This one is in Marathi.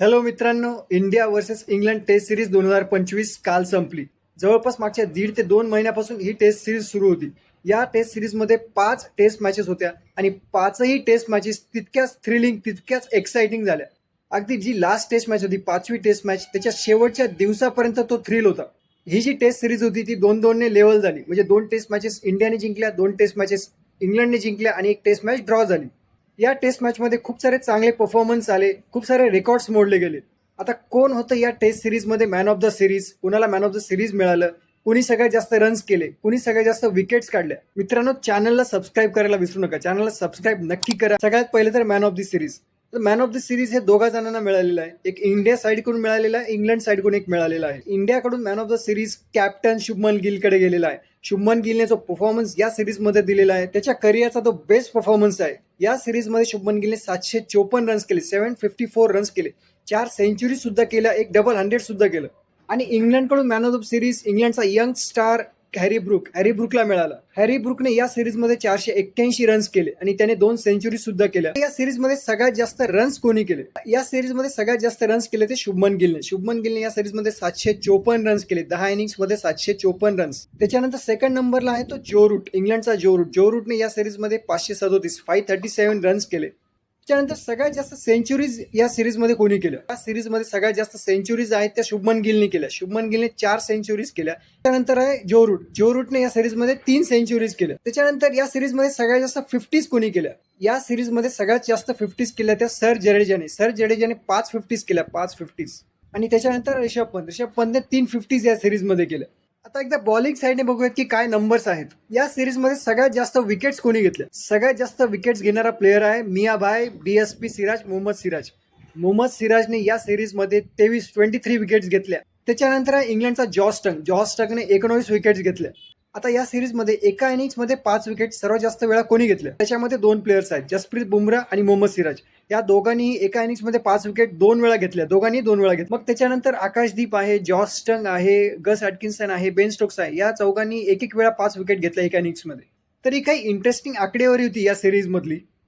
हॅलो मित्रांनो. India versus England test series दोन हजार पंचवीस काल संपली. जवळपास मागच्या दीड ते दोन महिन्यापासून ही टेस्ट सिरीज सुरू होती. या टेस्ट सिरीजमध्ये पाच टेस्ट मॅचेस होत्या आणि पाचही टेस्ट मॅचेस तितक्याच थ्रिलिंग तितक्याच एक्साइटिंग झाल्या. अगदी जी लास्ट टेस्ट मॅच होती पाचवी टेस्ट मॅच त्याच्या शेवटच्या दिवसापर्यंत तो थ्रिल होता. ही जी टेस्ट सिरीज होती ती दोन दोनने लेवल झाली. म्हणजे दोन टेस्ट मॅचेस इंडियाने जिंकल्या दोन टेस्ट मॅचेस इंग्लंडने जिंकल्या आणि एक टेस्ट मॅच ड्रॉ झाली. या टेस्ट मॅचमध्ये खूप सारे चांगले परफॉर्मन्स आले. खूप सारे रेकॉर्ड्स मोडले गेले. आता कोण होतं या टेस्ट सिरीजमध्ये मॅन ऑफ द सिरीज कुणाला मॅन ऑफ द सिरीज मिळालं? कुणी सगळ्यात जास्त रन्स केले? कुणी सगळ्यात जास्त विकेट्स काढल्या? मित्रांनो चॅनलला सबस्क्राईब करायला विसरू नका. चॅनलला सबस्क्राईब नक्की करा. सगळ्यात पहिले तर मॅन ऑफ द सिरीज तर मॅन ऑफ द सिरीज हे दोघा जणांना मिळालेलं आहे. एक इंडिया साईडकडून मिळालेला आहे इंग्लंड साईडकडून एक मिळालेला आहे. इंडियाकडून man of the series captain Shubman गिलकडे गेलेला आहे. शुभमन गिलने जो परफॉर्मन्स या सिरीजमध्ये दिलेला आहे त्याच्या करिअरचा तो बेस्ट परफॉर्मन्स आहे या सिरीजमध्ये शुभमन गिलने सातशे चोपन्न रन्स केले सेव्हन फिफ्टी फोर रन्स केले. चार सेंचुरी सुद्धा केल्या एक डबल हंड्रेड सुद्धा केलं. आणि इंग्लंडकडून मॅन ऑफ द सिरीज इंग्लंडचा young star Harry Brook Harry ब्रुकला मिळाला. हॅरी ब्रुकने या सिरीजमध्ये चारशे एक्क्याऐंशी रन्स केले आणि त्याने दोन सेंचुरी सुद्धा केल्या. या सिरीजमध्ये सगळ्यात जास्त रन्स कोणी केले? या सिरीजमध्ये सगळ्यात जास्त रन्स केले ते शुभमन गिलने. शुभमन गिलने या सिरीजमध्ये सातशे चोपन्न रन्स केले. दहा इनिंग्समध्ये सातशे चोपन्न रन्स त्याच्यानंतर सेकंड नंबरला आहे तो जो रूट इंग्लंडचा जो रूट. जो रूटने या सिरीजमध्ये पाचशे सदोतीस फाईव्ह थर्टी सेव्हन रन्स केले. त्यानंतर सगळ्यात जास्त सेंचुरीज या सिरीजमध्ये कोणी केल्या या सिरीजमध्ये सगळ्यात जास्त सेंचुरीज आहेत त्या शुभमन गिलने केल्या. शुभमन गिलने चार सेंचुरीज केल्या. त्यानंतर आहे जो रूट जो रूटने या सिरीजमध्ये तीन सेंचुरीज केल्या. त्याच्यानंतर या सिरीजमध्ये सगळ्यात जास्त फिफ्टीज कोणी केल्या? या सिरीजमध्ये सगळ्यात जास्त फिफ्टीज केल्या त्या सर जडेजाने. सर जडेजाने पाच फिफ्टीज केल्या. पाच फिफ्टीज आणि त्याच्यानंतर ऋषभ पंत. ऋषभ पंतने तीन फिफ्टीज या सिरीजमध्ये केल्या. आता एकदा बॉलिंग साईडने बघूयात की काय नंबर्स आहेत. या सिरीजमध्ये सगळ्यात जास्त विकेट्स कोणी घेतल्या सगळ्यात जास्त विकेट्स घेणारा प्लेअर आहे मियाभाई डीएसपी सिराज मोहम्मद सिराज. मोहम्मद सिराजने या सिरीजमध्ये तेवीस ट्वेंटी थ्री विकेट्स घेतल्या. त्याच्यानंतर इंग्लंडचा जॉस्टन जॉस्टंगने एकोणवीस विकेट्स घेतल्या. आता या सिरीजमध्ये एका इनिंग्समध्ये पाच विकेट सर्वात जास्त वेळा कोणी घेतल्या त्याच्यामध्ये दोन प्लेयर्स आहेत जसप्रीत बुमरा आणि मोहम्मद सिराज. या दोघांनी एका इनिंग्समध्ये पाच विकेट दोन वेळा घेतल्या. दोघांनी दोन वेळा घेतल्या. मग त्याच्यानंतर आकाशदीप आहे जॉस्टंग आहे गस अॅटकिन्सन आहे बेन स्टोक्स आहे. या चौघांनी एक एक वेळा पाच विकेट घेतल्या एका इनिंग्समध्ये तरी काही इंटरेस्टिंग आकडेवारी होती या सिरीजमधली